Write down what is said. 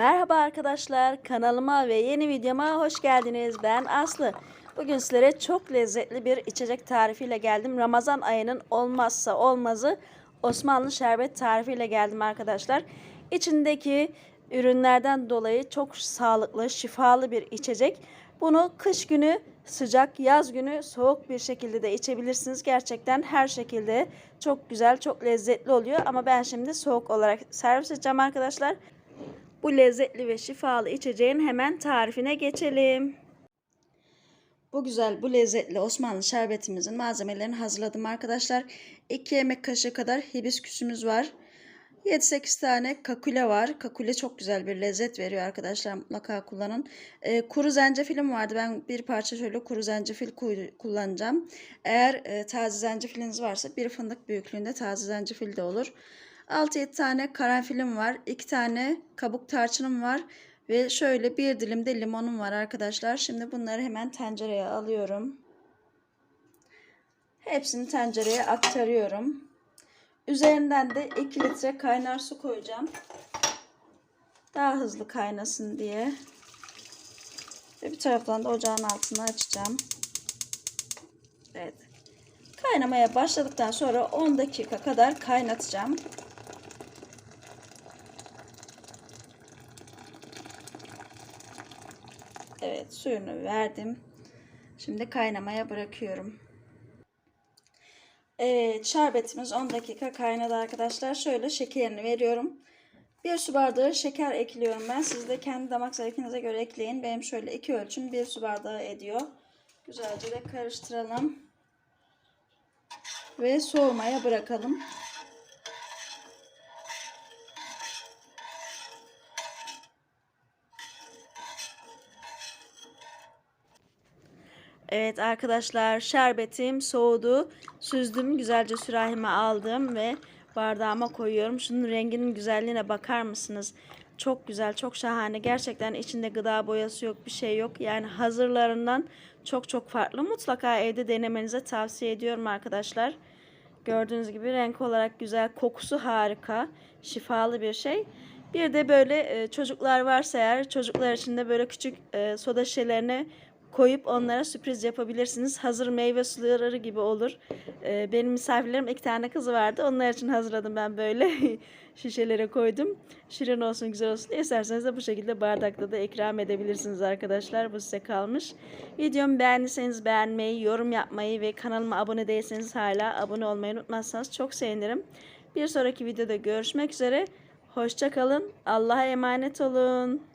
Merhaba arkadaşlar, kanalıma ve yeni videoma hoş geldiniz. Ben Aslı. Bugün sizlere çok lezzetli bir içecek tarifiyle geldim. Ramazan ayının olmazsa olmazı Osmanlı şerbet tarifiyle geldim arkadaşlar. İçindeki ürünlerden dolayı çok sağlıklı, şifalı bir içecek. Bunu kış günü sıcak, yaz günü soğuk bir şekilde de içebilirsiniz. Gerçekten her şekilde çok güzel, çok lezzetli oluyor. Ama ben şimdi soğuk olarak servis edeceğim arkadaşlar. Bu lezzetli ve şifalı içeceğin hemen tarifine geçelim. Bu güzel, bu lezzetli Osmanlı şerbetimizin malzemelerini hazırladım arkadaşlar. 2 yemek kaşığı kadar hibisküsümüz var. 7-8 tane kakule var. Kakule çok güzel bir lezzet veriyor arkadaşlar. Mutlaka kullanın. Ee, kuru zencefilim vardı. Ben bir parça şöyle kuru zencefil kullanacağım. Eğer e, taze zencefiliniz varsa bir fındık büyüklüğünde taze zencefil de olur. 6-7 tane karanfilim var. 2 tane kabuk tarçınım var. Ve şöyle bir dilim de limonum var arkadaşlar. Şimdi bunları hemen tencereye alıyorum. Hepsini tencereye aktarıyorum. Üzerinden de 2 litre kaynar su koyacağım. Daha hızlı kaynasın diye. Ve bir taraftan da ocağın altını açacağım. Evet. Kaynamaya başladıktan sonra 10 dakika kadar kaynatacağım. Evet suyunu verdim. Şimdi kaynamaya bırakıyorum. Evet şerbetimiz 10 dakika kaynadı arkadaşlar. Şöyle şekerini veriyorum. Bir su bardağı şeker ekliyorum ben. Siz de kendi damak zevkinize göre ekleyin. Benim şöyle iki ölçüm bir su bardağı ediyor. Güzelce de karıştıralım. Ve soğumaya bırakalım. Evet arkadaşlar şerbetim soğudu. Süzdüm güzelce sürahime aldım ve bardağıma koyuyorum. Şunun renginin güzelliğine bakar mısınız? Çok güzel, çok şahane. Gerçekten içinde gıda boyası yok, bir şey yok. Yani hazırlarından çok çok farklı. Mutlaka evde denemenize tavsiye ediyorum arkadaşlar. Gördüğünüz gibi renk olarak güzel, kokusu harika, şifalı bir şey. Bir de böyle çocuklar varsa eğer çocuklar için de böyle küçük soda şişelerine koyup onlara sürpriz yapabilirsiniz. Hazır meyve suları gibi olur. Ee, benim misafirlerim iki tane kızı vardı. Onlar için hazırladım ben böyle şişelere koydum. Şirin olsun güzel olsun. İsterseniz de bu şekilde bardakta da ikram edebilirsiniz arkadaşlar. Bu size kalmış. Videomu beğendiyseniz beğenmeyi, yorum yapmayı ve kanalıma abone değilseniz hala abone olmayı unutmazsanız çok sevinirim. Bir sonraki videoda görüşmek üzere. Hoşçakalın. Allah'a emanet olun.